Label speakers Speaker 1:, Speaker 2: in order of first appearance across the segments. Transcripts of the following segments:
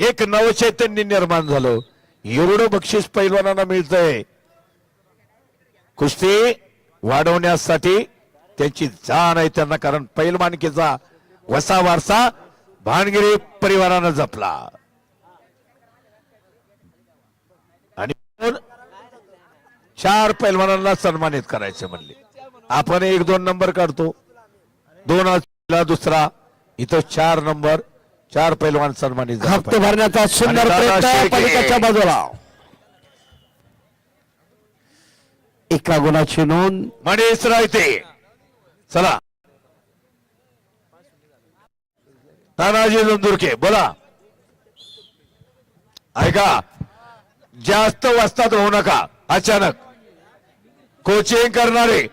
Speaker 1: एक नवचैतन्य निर्माण झालं. एवढं बक्षीस पैलवानांना मिळतंय. कुस्ती वाढवण्यासाठी त्यांची जाण आहे त्यांना कारण पैलवानकीचा वसा वारसा भानगिरी परिवारानं जपला. आणि चार पैलवानांना सन्मानित करायचे म्हणले. आपण एक दोन नंबर काढतो. दोन दुसरा इथं चार नंबर. चार पैलवान सन्मानित
Speaker 2: हप्ते. भरण्याचा सुंदर प्रयत्न. पलीकडच्या बाजूला. एका गुणाची नोंद.
Speaker 1: मणेश रायते. चला. तानाजी नंदुरके बोला. ऐका जास्त वस्तात होऊ नका अचानक. कोचिंग करणारे.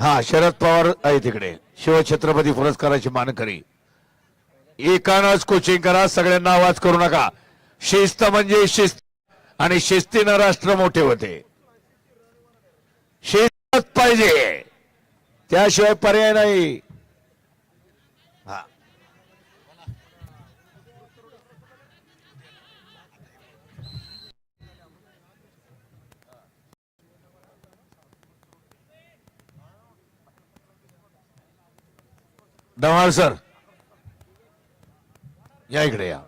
Speaker 1: हा शरद पवार आहे तिकडे. शिवछत्रपती पुरस्काराची मानकरी. एकानच कोचिंग करा सगळ्यांना आवाज करू नका. शिस्त म्हणजे शिस्त आणि शिस्तीनं राष्ट्र मोठे होते. शिस्त पाहिजे. त्याशिवाय पर्याय नाही. हा. सर. या इकडे या.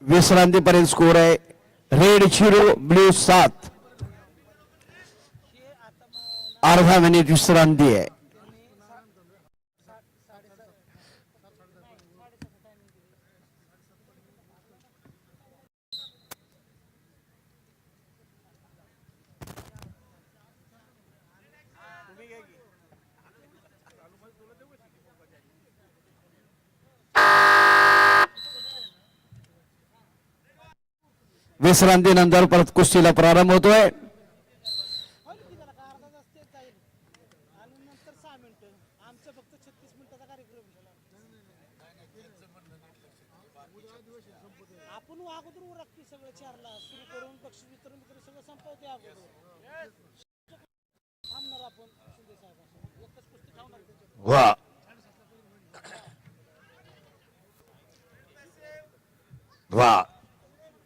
Speaker 2: विश्रांतीपर्यंत स्कोर आहे. रेड झिरो ब्ल्यू सात. अर्धा मिनिट विश्रांती आहे विश्रांतीनंतर परत कुस्तीला प्रारंभ होतोय
Speaker 3: अगोदर उरकते सगळं चारला सुरू करून बक्षीस वितरण वगैरे सगळं संपवते अगोदर. थांबणार आपण शिंदे साहेब एकच कुस्ती ठेवणार त्यांच्या
Speaker 1: वा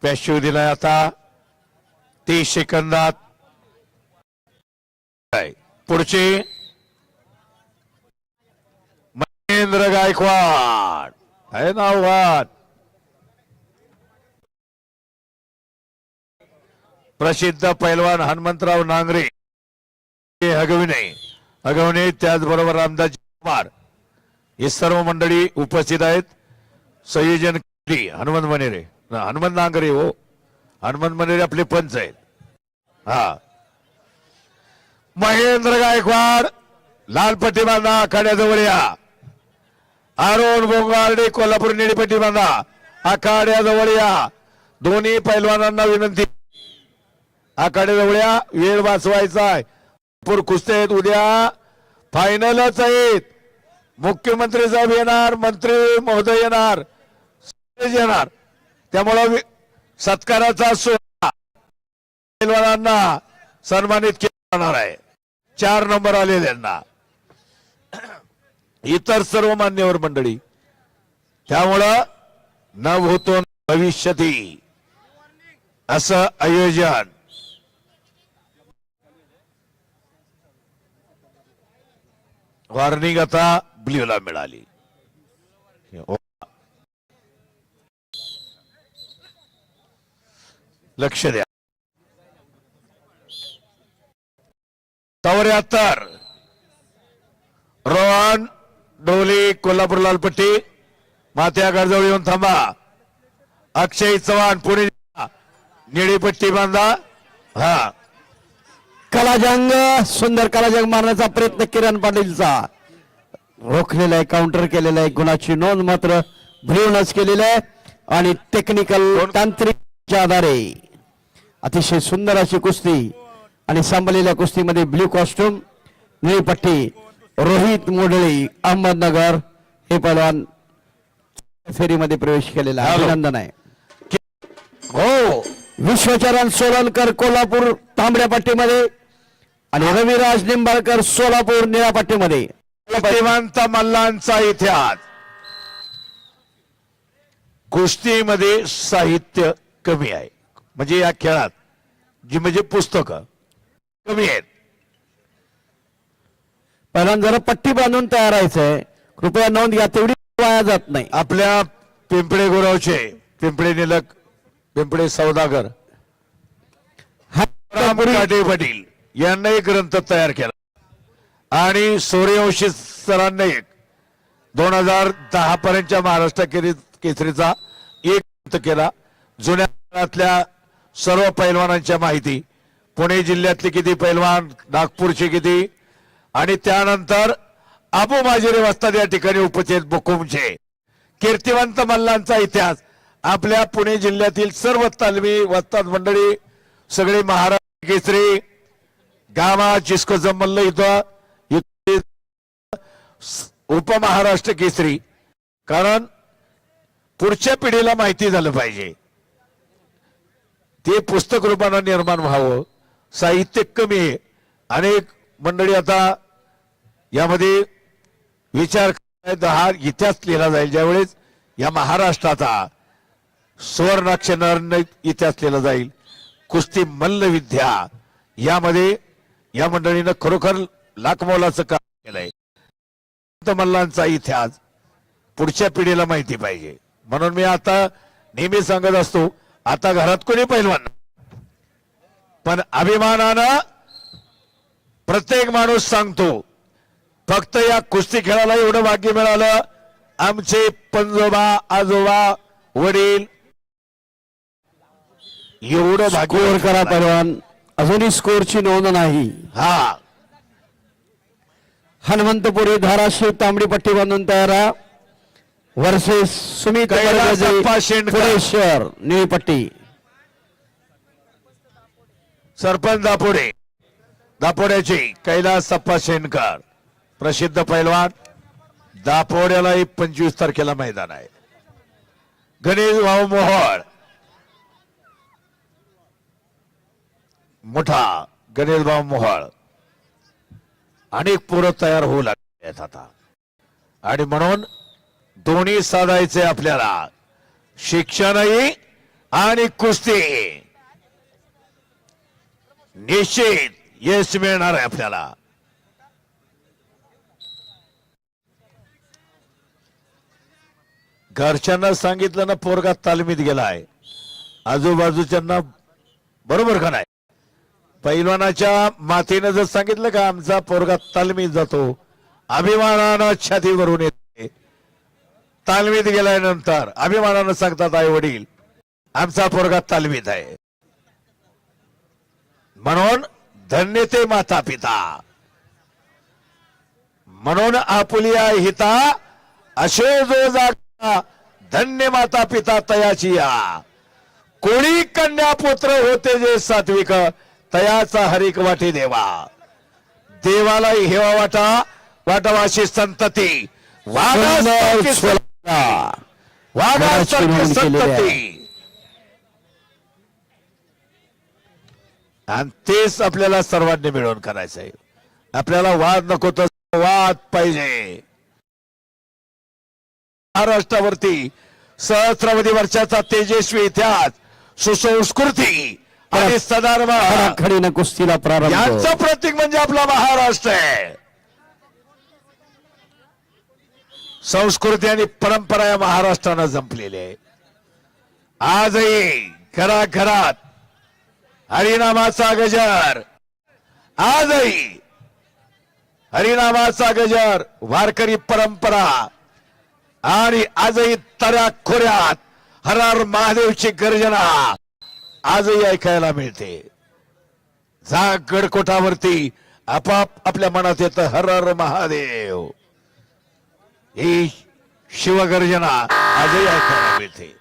Speaker 1: पॅशिव दिलाय आता. तीस सेकंदात. पुढचे. महेंद्र गायकवाड. आहे ना आव्हाड प्रसिद्ध पैलवान हनुमंतराव नांगरे हे हगविणे. हगवणे त्याचबरोबर रामदास कुमार. हे सर्व मंडळी उपस्थित आहेत. संयोजन हनुमंत मनेरे. हनुमंत नांगरे हो. हनुमंत मनेरे आपले पंच आहेत. हा. महेंद्र गायकवाड लालपट्टी बांधा आखाड्याजवळ या. अरुण बोंगार्डे कोल्हापूर निळीपट्टी बांधा आखाड्याजवळ या. दोन्ही पैलवानांना विनंती. आखाडे या वेळ वाचवायचा आहे. भरपूर कुस्ते आहेत उद्या. फायनलच आहेत. मुख्यमंत्री साहेब येणार मंत्री महोदय येणार येणार. त्यामुळं सत्काराचा सोहळा पैलवानांना सन्मानित केला जाणार आहे. चार नंबर आलेल्यांना. इतर सर्व मान्यवर मंडळी त्यामुळं न होतो भविष्यती. असं आयोजन. वॉर्निंग आता ब्ल्यूला मिळाली. लक्ष द्या. चौऱ्याहत्तर. रोहन डोली कोल्हापूर लालपट्टी. मात्या गडजवळ येऊन थांबा. अक्षय चव्हाण पुणे निळी पट्टी बांधा. हा.
Speaker 2: कलाजंग सुंदर कलाजंग मारण्याचा प्रयत्न किरण पाटीलचा. रोखलेला आहे काउंटर केलेला आहे गुणाची नोंद मात्र भ्रूणच केलेली आहे. आणि टेक्निकल तांत्रिकच्या आधारे अतिशय सुंदर अशी कुस्ती आणि सांभाळलेल्या कुस्तीमध्ये ब्ल्यू कॉस्ट्युम निळी पट्टी रोहित मोडळी अहमदनगर हे पैलवान फेरीमध्ये प्रवेश केलेला. अभिनंदन आहे.
Speaker 1: हो.
Speaker 2: विश्वचरण सोलनकर कोल्हापूर तांबड्या पट्टीमध्ये आणि रविराज निंबाळकर सोलापूर निळ्या पट्टीमध्ये.
Speaker 1: प्रतिमांत मल्लांचा इतिहास. कुस्तीमध्ये साहित्य कमी आहे. म्हणजे या खेळात जी म्हणजे पुस्तकं कमी आहेत.
Speaker 2: पहिल्यांदा जरा पट्टी बांधून तयार व्हायचंय कृपया नोंद घ्या तेवढी वाया जात नाही.
Speaker 1: आपल्या पिंपळे गुरवचे पिंपळे निलक पिंपळे सौदागर. काटे पाटील यांनी एक ग्रंथ तयार केला. आणि सूर्यवंशी सरांनी एक. दोन हजार दहा पर्यंतच्या महाराष्ट्र केसरीचा एक ग्रंथ केला. जुन्या काळातल्या सर्व पैलवानांच्या माहिती. पुणे जिल्ह्यातले किती पैलवान नागपूरचे किती. आणि त्यानंतर अबू माजिरे वस्ताद या ठिकाणी उपस्थित बुकुमचे कीर्तिवंत मल्लांचा इतिहास. आपल्या पुणे जिल्ह्यातील सर्व तालमी वस्ताद मंडळी सगळे महाराष्ट्र केसरी गामा जिस्को जमल्ल इथं उपमहाराष्ट्र केसरी. कारण पुढच्या पिढीला माहिती झालं पाहिजे. ते पुस्तक रूपानं निर्माण व्हावं साहित्य कमी आहे. अनेक मंडळी आता यामध्ये विचार हा इतिहास लिहिला जाईल ज्यावेळेस या महाराष्ट्राचा सुवर्णाक्षराने इतिहास लिहिला जाईल. कुस्ती मल्लविद्या. यामध्ये या मंडळीनं खरोखर लाखमोलाचं काम केलंय. मल्लांचा इतिहास पुढच्या पिढीला माहिती पाहिजे. म्हणून मी आता नेहमी सांगत असतो आता घरात कोणी पैलवान पण अभिमानानं प्रत्येक माणूस सांगतो फक्त या कुस्ती खेळाला एवढं भाग्य मिळालं आमचे पंजोबा आजोबा वडील एवढं भाग्य
Speaker 2: स्कोर करा पैलवान अजूनही स्कोरची नोंद नाही.
Speaker 1: हा.
Speaker 2: हनुमंतपुरी धाराशिव तांबडी पट्टी बांधून तयार. वर्सेस सुमित. फुलेश्वर निळी पट्टी.
Speaker 1: सरपंच दापोडे. दापोड्याचे कैलास सप्पा शेणकर प्रसिद्ध पैलवान. दापोड्यालाही पंचवीस तारखेला मैदान आहे. गणेश भाऊ मोहोळ. मोठा गणेश मोहाळ. अनेक पोरं तयार होऊ लागले आहेत आता. आणि म्हणून दोन्ही साधायचे आपल्याला. शिक्षणही आणि कुस्ती. निश्चित यश मिळणार आहे आपल्याला. घरच्यांना सांगितलं ना पोरगा तालमीत गेलाय. आजूबाजूच्यांना बरोबर का नाही? पैलवानाच्या मातीनं जर सांगितलं का आमचा पोरगा तालमीत जातो अभिमानानं छातीवरून येते. तालमीत गेल्यानंतर अभिमानानं सांगतात आई वडील आमचा पोरगा तालमीत आहे. म्हणून धन्य ते माता पिता म्हणून आपुलिया हिता अशे जो जागा धन्य माता पिता तयाची या. कोणी कन्या पुत्र होते जे सात्विक तयाचा हरिक वाटे देवा. देवालाही हेवा वाटा वाटावाशी संतती. आणि तेच आपल्याला सर्वांनी मिळून करायचं आहे आपल्याला वाद नको तर वाद पाहिजे. महाराष्ट्रावरती सहस्रावधी वर्षाचा तेजस्वी इतिहास सुसंस्कृती आणि सदार्भ
Speaker 2: खडीनं कुस्तीला प्रारंभ.
Speaker 1: यांचं प्रतीक म्हणजे आपला महाराष्ट्र आहे. संस्कृती आणि परंपरा या महाराष्ट्रानं जंपलेली आहे. आजही घराघरात हरिनामाचा गजर. आजही हरिनामाचा गजर वारकरी परंपरा आणि आजही तऱ्या खोऱ्यात हरार महादेवची गर्जना. आजही ऐकायला मिळते. जा गडकोटावरती आपाप आपल्या मनात येतं हर हर महादेव. ही शिवगर्जना आजही ऐकायला मिळते.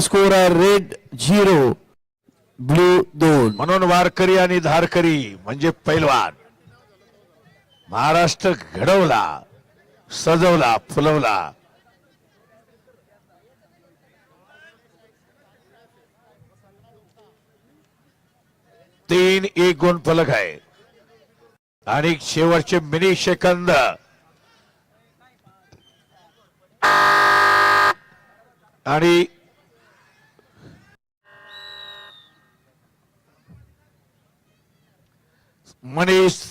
Speaker 2: स्कोर आहे रेड झिरो ब्ल्यू दोन.
Speaker 1: म्हणून वारकरी आणि धारकरी म्हणजे पैलवान महाराष्ट्र घडवला सजवला फुलवला तीन एक गुण फलक आहे. आणि शेवटचे मिनी सेकंद. आणि मनीष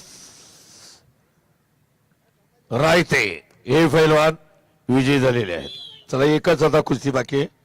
Speaker 1: रायते हे फैलवान विजयी झालेले आहेत. चला एकच आता कुस्ती बाकी आहे.